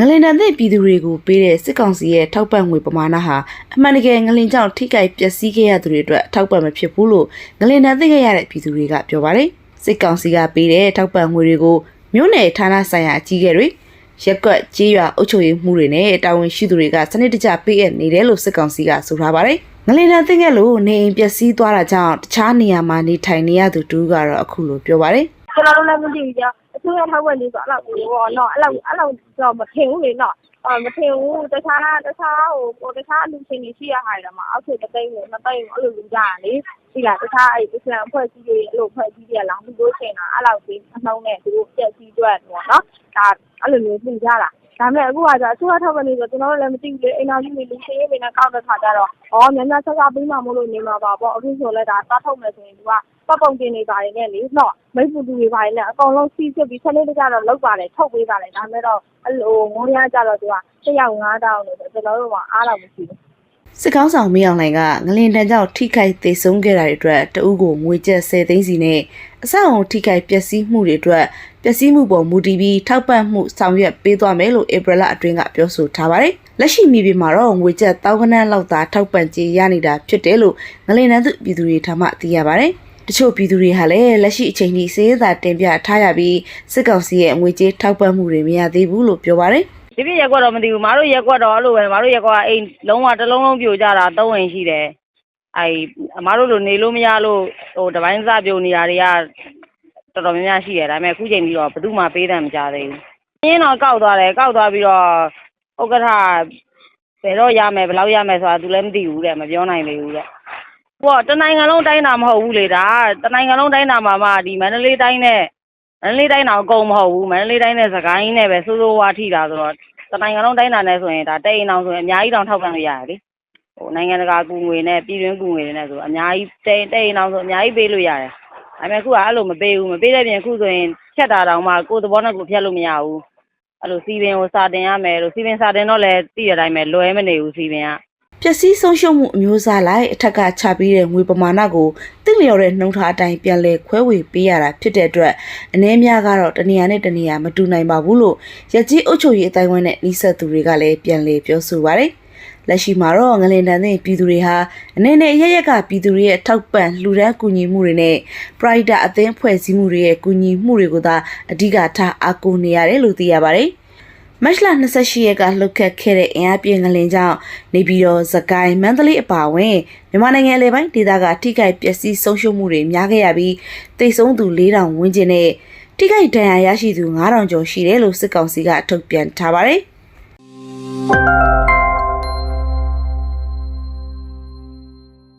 ငလင်တန်တဲ့ပြည်သူတွေကိုပေးတဲ့စစ်ကောင်စီရဲ့ထောက်ပံ့ငွေပမာဏဟာအမှန်တကယ်ငလင်ကြောင့်ထိခိုက်ပျက်စီးခဲ့ရသူတွေအတွက်ထောက်ပံ့မဖြစ်ဘူးလို့ငလင်တန်သိခဲ့ရတဲ့ပြည်သူတွေကပြောပါတယ်စစ်ကောင်စီကပေးတဲ့ထောက်ပံ့ငွေတွေကိုမြို့နယ်ဌာနဆိုင်ရာအကြီးအကဲတွေရက်ကွက်ကြေးရွာအုပ်ချုပ်ရေးမှုတွေနဲ့တာဝန်ရှိသူတွေကစနစ်တကျပေးအပ်နေတယ်လို့စစ်ကောင်စီကဆိုထားပါတယ်ငလင်တန်သိခဲ့လို့နေအိမ်ပျက်စီးသွားတာကြောင့်တခြားနေရာမှာနေထိုင်နေရသူတူကတော့အခုလိုပြောပါတယ်ကျွန်တော်တို့လည်းမသိဘူးကြောင့် ၂ရက်ထောက်ဝက်လေးဆိုအဲ့လောက်ဘူးပေါ့နော်အဲ့လောက်အဲ့လောက်တော့မထင်ဘူးလေနော်အော်မထင်ဘူးတခြားတခြားဟိုဟိုတခြားလူချင်းတွေရှိရဟာတယ်မှာအောက်ထစ်တသိန်းနဲ့မသိန်းအဲ့လိုလူကြရလေရှိလားတခြားအဲ့ဒီအစ္စလမ်အဖွဲ့အစည်းတွေအဲ့လိုအဖွဲ့အစည်းတွေကလောင်းသူတို့ချိန်တာအဲ့လောက်ဒီအနှုံးနဲ့သူတို့ပြက်စီးကြွတ်ပေါ့နော်ဒါအဲ့လိုမျိုးပြင်ကြတာ ဒါပေမဲ့ အခုကကြာအစိုးရထောက်ဝင်လေးဆိုကျွန်တော်တို့လည်း မသိဘူးလေ အိမ်တော်ကြီးတွေ လူချင်းတွေနဲ့ ကောက်တဲ့ခါကျတော့ဩမြန်မြန်ဆက်ဆက်ပြီးမှမလို့ နေမှာပါပေါ့ အခုဆိုလဲဒါသားထုတ်မယ်ဆိုရင်သူကပတ်ပုံတင်နေပါတယ်နဲ့လေတော့မိတ်ပူတူတွေပါတယ်နဲ့ အကုန်လုံးစီးစစ်ပြီးဆက်လေးတကြတော့လောက်ပါတယ် ထုတ်ပေးပါတယ် ဒါမဲ့တော့အဲ့လိုငိုးရကြတော့သူကတစ်ယောက်9တောင်းလို့ကျွန်တော်တို့ကအားတော့မရှိဘူး စစ်ကောင်းဆောင်မင်းအောင်လှိုင်ကငလင်တန်းကြောင့်ထိခိုက်သေဆုံးခဲ့တာတွေအတွက်တအုပ်ကိုငွေကျပ်10သိန်းစီနဲ့အဆောက်အုံထိခိုက်ပျက်စီးမှုတွေအတွက်ပျက်စီးမှုပေါ်မူတည်ပြီးထောက်ပံ့မှုဆောင်ရွက်ပေးသွားမယ်လို့ဧပြီလအတွင်းကပြောဆိုထားပါတယ်။လက်ရှိမြေပြင်မှာတော့ငွေကျပ်တောင်းကနန်းလောက်သာထောက်ပံ့ကြေးရနေတာဖြစ်တယ်လို့ငလင်တန်းသူပြည်သူတွေထမှသိရပါတယ်။တချို့ပြည်သူတွေဟာလည်းလက်ရှိအချိန်ထိစေးသာတင်ပြထားရပြီးစစ်ကောင်စီရဲ့ငွေကြေးထောက်ပံ့မှုတွေမရသေးဘူးလို့ပြောပါတယ်။ ဒီပြည့်ရက်ကွက်တော့မသိဘူးမတို့ရက်ကွက်တော့အဲ့လိုပဲမတို့ရက်ကွက်ကအိမ်လုံးဝတစ်လုံးလုံးပြိုကျတာ၃အိမ်ရှိတယ်အဲ့အမတို့လိုနေလို့မရလို့ဟိုတပိုင်းစားပြိုနေတာတွေကတော်တော်များများရှိတယ်ဒါပေမဲ့အခုချိန်ကြီးတော့ဘယ်သူမှပေးတယ်မကြသေးဘူးအင်းတော့ကောက်သွားတယ်ကောက်သွားပြီးတော့ဥက္ကဋ္ဌဘယ်တော့ရမယ်ဘယ်လောက်ရမယ်ဆိုတာသူလည်းမသိဘူးတဲ့မပြောနိုင်သေးဘူးတဲ့ဟိုတနိုင်ငံလုံးတိုင်းတာမဟုတ်ဘူးလေဒါတနိုင်ငံလုံးတိုင်းတာမှာမှဒီမန္တလေးတိုင်းနဲ့ မန္တလေးတိုင်းတော့အကုန်မဟုတ်ဘူးမန္တလေးတိုင်းနဲ့စကိုင်းနဲ့ပဲစိုးစိုးဝါးထိတာဆိုတော့တနိုင်ငံလုံးတိုင်းတာနဲ့ဆိုရင်ဒါတိတ်အိမ်အောင်ဆိုရင်အများကြီးတောင်ထောက်ပံ့လို့ရတယ်လေဟိုနိုင်ငံတကာကူငွေနဲ့ပြည်တွင်းကူငွေတွေနဲ့ဆိုအများကြီးတိတ်တိတ်အိမ်အောင်ဆိုအများကြီးပေးလို့ရတယ်ဒါပေမဲ့အခုကအဲ့လိုမပေးဘူးမပေးတဲ့ပြင်အခုဆိုရင်ဖြတ်တာတောင်မှကိုယ်သဘောနဲ့ကိုယ်ဖြတ်လို့မရဘူးအဲ့လိုစီပင်ကိုစာတင်ရမယ်လို့စီပင်စာတင်တော့လည်းသိတဲ့အတိုင်းပဲလွယ်မနေဘူးစီပင်က ပျက်စီးဆုံးရှုံးမှုအမျိုးအစားလိုက်အထက်ကချပေးတဲ့ငွေပမာဏကိုတိလျော်တဲ့နှုံထားအတိုင်းပြန်လည်ခွဲဝေပေးရတာဖြစ်တဲ့အတွက်အ ਨੇ များကတော့တနေရာနဲ့တနေရာမတူနိုင်ပါဘူးလို့ရကြီးအုပ်ချုပ်ရေးအတိုင်းဝိုင်းနဲ့နှိဆက်သူတွေကလည်းပြန်လည်ပြောဆိုပါတယ်လက်ရှိမှာတော့ငလင်တန်တဲ့ပြည်သူတွေဟာအနေနဲ့ရရက်ကပြည်သူတွေရဲ့ထောက်ပံ့လှူဒန်းကူညီမှုတွေနဲ့ Pride အသင်းဖွဲ့စည်းမှုတွေရဲ့ကူညီမှုတွေကိုသာအဓိကထားအားကိုးနေရတယ်လို့သိရပါတယ် မတ်လ28ရက်ကလှုပ်ခတ်ခဲ့တဲ့အင်အားပြင်းငလင်ကြောင့်နေပြည်တော်စကိုင်းမန္တလေးအပါအဝင်မြန်မာနိုင်ငံအလဲပိုင်းဒေသကထိခိုက်ပျက်စီးဆုံးရှုံးမှုတွေများခဲ့ရပြီးတိတ်ဆုံးသူ4000ဝန်းကျင်နဲ့ထိခိုက်ဒဏ်ရာရရှိသူ9000ကျော်ရှိတယ်လို့စစ်ကောင်စီကထုတ်ပြန်ထားပါတယ်။